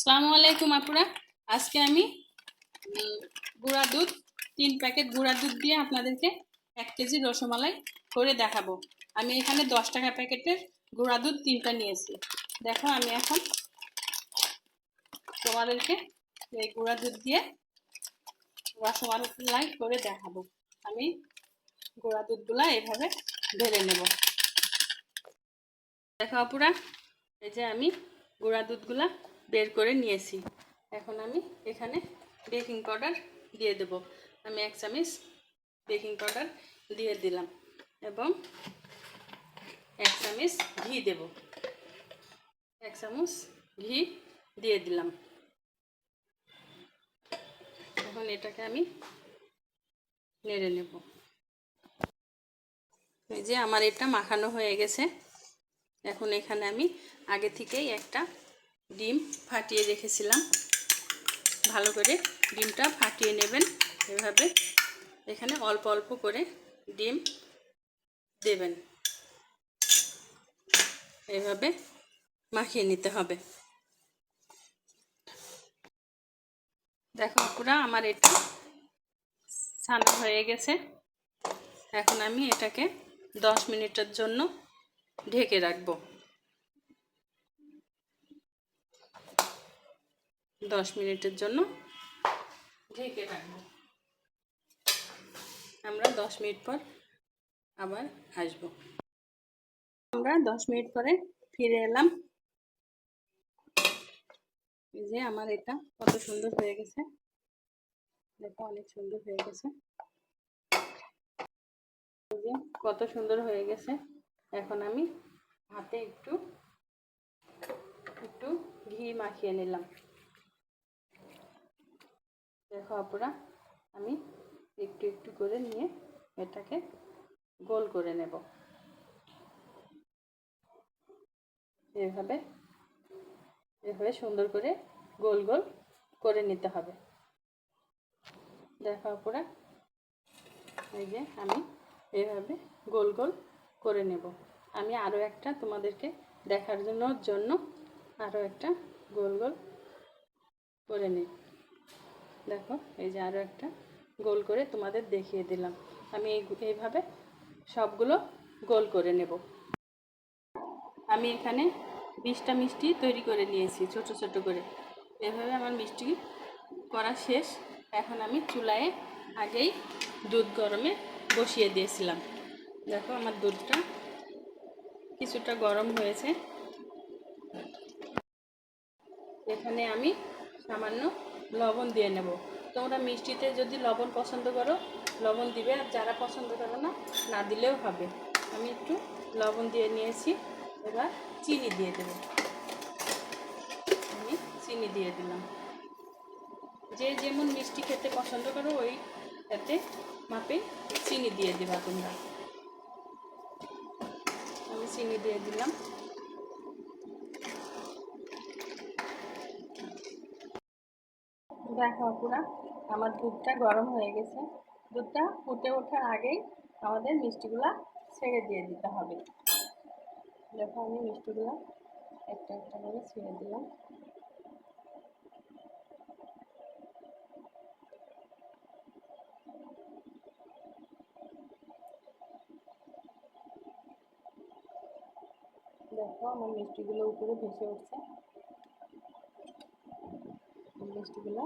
সালামু আলাইকুম আপুরা। আজকে আমি গুঁড়া দুধ, তিন প্যাকেট গুঁড়া দুধ দিয়ে আপনাদেরকে এক কেজি রসমালাই করে দেখাবো। আমি এখানে দশ টাকা প্যাকেটের গুঁড়া দুধ তিনটা নিয়েছি। দেখো, আমি এখন তোমাদেরকে এই গুঁড়া দুধ দিয়ে রসমালাই করে দেখাবো। আমি গুঁড়া দুধগুলা এভাবে ঢেলে নেব। দেখো আপুরা, এই যে আমি গুঁড়া দুধগুলা বের করে নিয়েছি। এখন আমি এখানে বেকিং পাউডার দিয়ে দেব। আমি এক চামচ বেকিং পাউডার দিয়ে দিলাম এবং এক চামচ ঘি দেব। এক চামচ ঘি দিয়ে দিলাম। এখন এটাকে আমি নেড়ে নেব। এই যে আমার এটা মাখানো হয়ে গেছে। এখন এখানে আমি আগে থেকেই একটা ডিম ফাটিয়ে রেখেছিলাম। ভালো করে ডিমটা ফাটিয়ে নেবেন এভাবে। এখানে অল্প অল্প করে ডিম দেবেন। এভাবে মাখিয়ে নিতে হবে। দেখো পুরা আমার এটা ছানা হয়ে গেছে। এখন আমি এটাকে দশ মিনিটের জন্য ঢেকে রাখব। দশ মিনিটের জন্য। ঢেকে রাখব। আমরা দশ মিনিট পর আবার আসব। আমরা দশ মিনিট পরে ফিরে এলাম। এই যে আমার এটা কত সুন্দর হয়ে গেছে। দেখো অনেক সুন্দর হয়ে গেছে। কত সুন্দর হয়ে গেছে। এখন আমি হাতে একটু একটু ঘি মাখিয়ে নিলাম। দেখো আপুরা, আমি একটু একটু করে নিয়ে এটাকে গোল করে নেব। এভাবে এভাবে সুন্দর করে গোল গোল করে নিতে হবে। দেখো আপুরা, এই যে আমি এভাবে গোল গোল করে নেব। আমি আরও একটা তোমাদেরকে দেখার জন্য জন্য আরও একটা গোল গোল করে নিই। দেখো, এই যে আরও একটা গোল করে তোমাদের দেখিয়ে দিলাম। আমি এই এইভাবে সবগুলো গোল করে নেব। আমি এখানে বিশটা মিষ্টি তৈরি করে নিয়েছি, ছোট ছোট করে। এভাবে আমার মিষ্টি করা শেষ। এখন আমি চুলায় আগেই দুধ গরমে বসিয়ে দিয়েছিলাম। দেখো আমার দুধটা কিছুটা গরম হয়েছে। এখানে আমি সামান্য লবণ দিয়ে নেব। তোমরা মিষ্টিতে যদি লবণ পছন্দ করো, লবণ দিবে। আর যারা পছন্দ করো না না দিলেও হবে। আমি একটু লবণ দিয়ে নিয়েছি। এবার চিনি দিয়ে দেব। আমি চিনি দিয়ে দিলাম। যে যেমন মিষ্টি খেতে পছন্দ করো, ওই এতে মাপে চিনি দিয়ে দেবা তোমরা। আমি চিনি দিয়ে দিলাম। দেখো পুরা আমার দুধটা গরম হয়ে গেছে। দুধটা ফুটে ওঠার আগেই আমাদের মিষ্টিগুলা ছেড়ে দিয়ে দিতে হবে। দেখো আমি মিষ্টিগুলো একটা একটা করে ছেড়ে দিলাম। দেখো আমার মিষ্টিগুলো উপরে ভেসে উঠছে। মিষ্টিগুলো,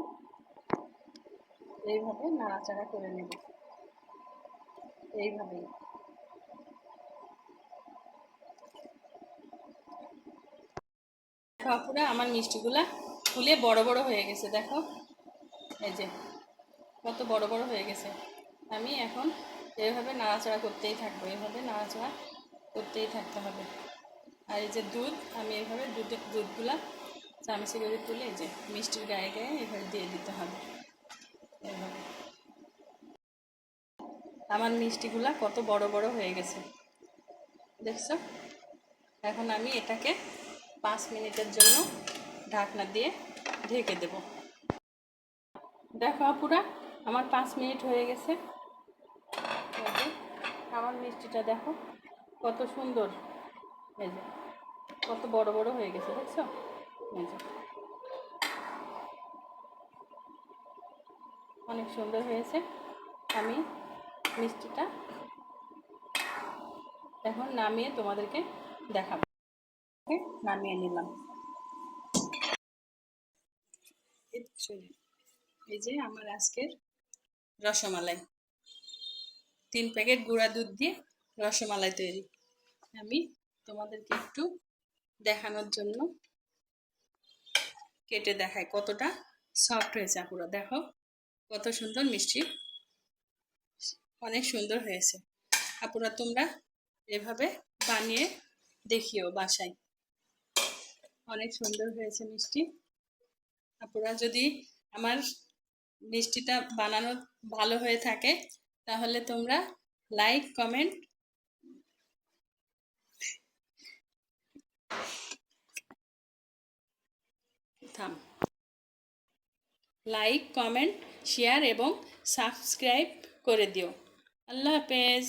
এইভাবে নাড়াচাড়া করে নেব। এইভাবেই। আমার মিষ্টিগুলা ফুলে বড় বড় হয়ে গেছে, দেখো। এই যে, কত বড় বড় হয়ে গেছে। আমি এখন এইভাবে নাড়াচাড়া করতেই থাকব, এইভাবে নাড়াচাড়া করতেই থাকতে হবে। আর এই যে দুধ, আমি এইভাবে দুধের দুধগুলা চামচে করে তুলে যে মিষ্টির গায়ে গায়ে এভাবে দিয়ে দিতে হবে। আমার মিষ্টিগুলা কত বড় বড় হয়ে গেছে। দেখছ? এখন আমি এটাকে পাঁচ মিনিটের জন্য ঢাকনা দিয়ে ঢেকে দেব। দেখো আপুরা, আমার পাঁচ মিনিট হয়ে গেছে। আমার মিষ্টিটা দেখো, কত সুন্দর। এই যে, কত বড় বড় হয়ে গেছে, দেখছ? অনেক সুন্দর হয়েছে। আমি মিষ্টিটা এখন নামিয়ে তোমাদেরকে দেখাবো। নামিয়ে নিলাম। এই যে আমার আজকের রসমালাই। তিন প্যাকেট গুঁড়া দুধ দিয়ে রসমালাই তৈরি। আমি তোমাদেরকে একটু দেখানোর জন্য কেটে দেখায় কতটা সফট হয়েছে, আপুরা, দেখো। কত সুন্দর মিষ্টি। অনেক সুন্দর হয়েছে। আপুরা, তোমরা এভাবে বানিয়ে দেখিও বাসায়। অনেক সুন্দর হয়েছে মিষ্টি। আপুরা, যদি আমার মিষ্টিটা বানানো ভালো হয়ে থাকে, তাহলে তোমরা like comment like comment share এবং সাবস্ক্রাইব করে দিও। আল্লাহ হাফেজ।